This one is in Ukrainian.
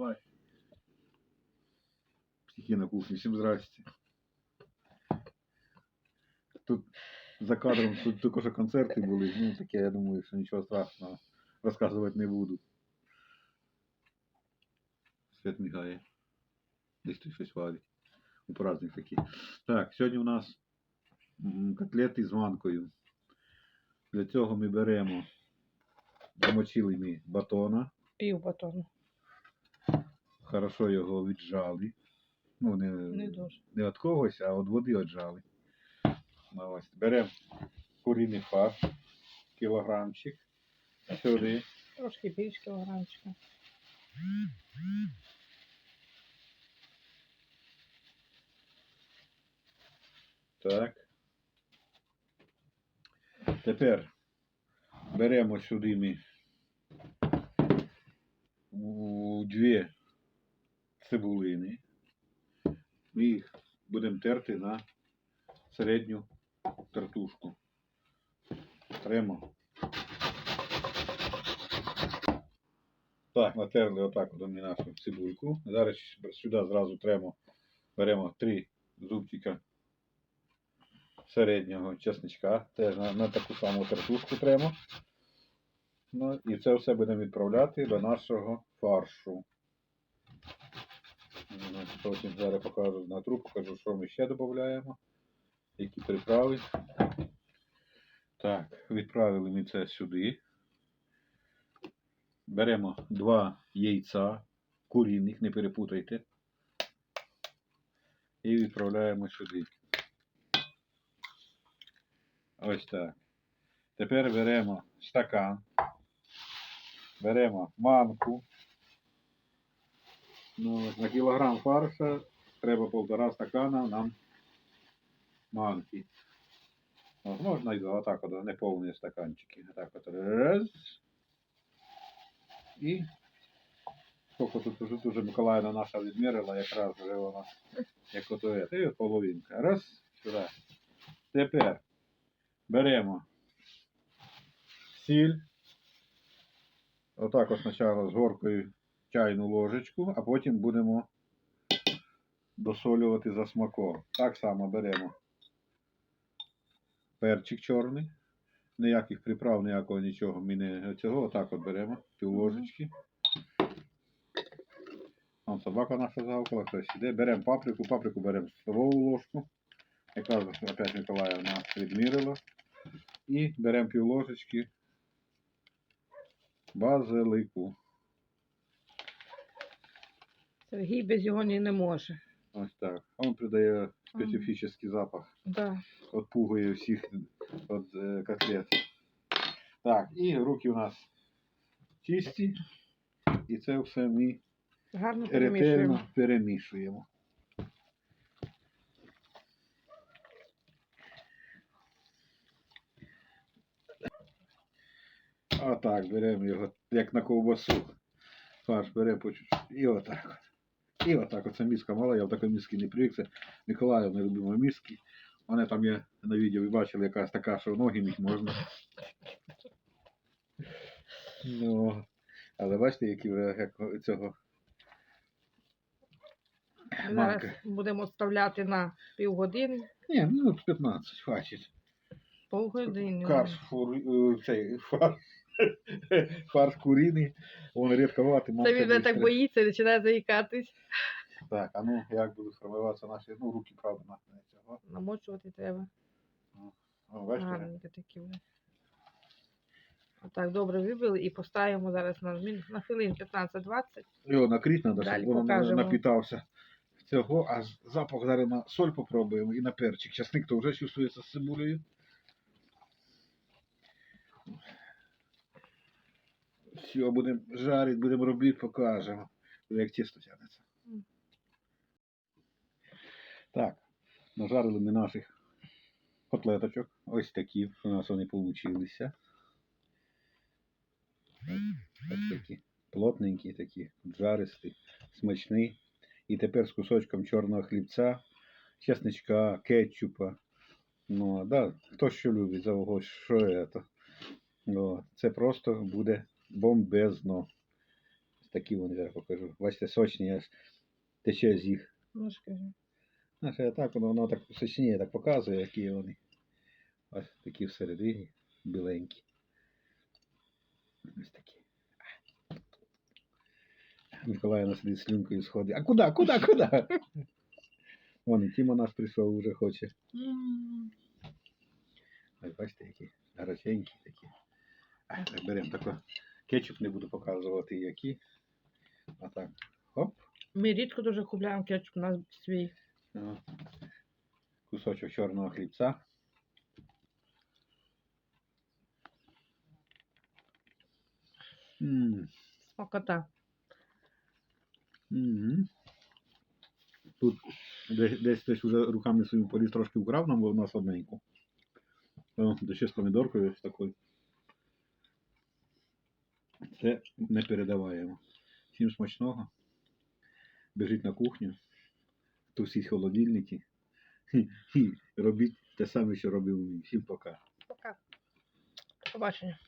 Давай. Психи на кухні, всім здрасте. Тут за кадром тут тільки що концерти були, ну таке, я думаю, що нічого страшного розказувати не буду. Свет мігає. Десь тут щось варить. У праздник такий. Так, сьогодні у нас котлети з манкою. Для цього ми беремо замочили ми батона. Пів батону. Хорошо його віджали. Ну, не, Не дуже. не від когось, а від води віджали. Ну. Беремо куріний фарш, кілограмчик. Сюди. Трошки більш кілограмчика. Так. Тепер беремо сюди ми у дві цибулини. Ми їх будемо терти на середню тертушку. Тремо. Так, натерли отак от ми нашу цибульку. Зараз сюди зразу тремо, беремо три зубчика середнього чесничка. Теж на, на таку саму тертушку тремо. Ну, і це все будемо відправляти до нашого фаршу. Потім зараз покажу на трубку, покажу, що ми ще додаємо, які приправи. Так, відправили ми це сюди. Беремо два яйця, курінних, не перепутайте. І відправляємо сюди. Ось так. Тепер беремо стакан, беремо манку. Ну, на кілограм фарша треба полтора стакана нам манки. От, можна і отак от, не повні стаканчики. Отак от раз. І сколько тут уже, уже Миколаївна наша відмірила, якраз вже вона як ото є. І половинка. Раз, сюди. Тепер беремо сіль. Отак от спочатку з горкою чайну ложечку, а потім будемо досолювати за смаком. Так само беремо перчик чорний. Ніяких приправ, ніякого нічого ми не цього. Отак от беремо пів ложечки. Вон собака наша загавкала, хтось іде. Беремо паприку, паприку беремо столову ложку. Якраз опять Миколаївна відмірила. І беремо пів ложечки базилику. Сергій без його ні не може. Ось так. А він придає специфічний запах. Да. Отпугує всіх від е, котлет. Так, і руки у нас чисті. І це все ми Гарно перемішуємо. ретельно перемішуємо. А так, беремо його, як на ковбасу. Фарш беремо по чуть-чуть. І отак от. І отак. Оце міска мала, я в такої міски не привик. Це Миколаївна любима міски. Вони там є на відео, ви бачили, якась така, що ноги міг можна. Ну, але бачите, які вже як цього Зараз будемо вставляти на півгодини, Ні, минут 15, хватить. Полгодини. Карш, фур, е, цей, фарш, фарш куриний, він рідковатий. Це він мене так боїться починає заїкатись. Так, а ну, як будуть формуватися наші, ну, руки, правда, на цього. Намочувати треба. О, бачите? Такі вони. Отак добре вибили і поставимо зараз на, на хвилин 15-20. Його накрити треба, щоб покажемо. напітався цього, а запах зараз на соль попробуємо і на перчик. Часник то вже чувствується з цибулею. Все, будемо жарити, будемо робити, покажемо. Як тісто тягнеться. Так, нажарили ми наших котлеточок. Ось такі у нас вони получилися. Ось такі плотненькі, такі, жаристі, смачні. І тепер з кусочком чорного хлібця, чесничка, кетчупа. Ну, да, хто що любить, за ого, що це. Це просто буде бомбезно. такі вони зараз покажу. Бачите, сочні аж тече з їх. Ну ж кажу. Так, воно, воно так сочніє так показує, які вони. Ось такі всередині, біленькі. Ось такі. Миколаївна сидить слюнкою сходить. А куди, куди, куди? Вон і Тіма наш прийшов, уже хоче. Ось бачите, які гаряченькі такі. А, так беремо тако. Кетчуп не буду показувати, які. А так. Хоп. Ми рідко дуже купляємо кетчуп, у нас свій. О. Кусочок чорного хлібця. Смакота. Тут десь, десь хтось вже руками своїм поліз трошки вкрав нам, бо в нас одненьку. Ще з помідоркою ось такою. Це не передаваємо. Всім смачного. Біжіть на кухню, тусіть холодильники і, робіть те саме, що робив він. Всім пока. Пока. Побачення.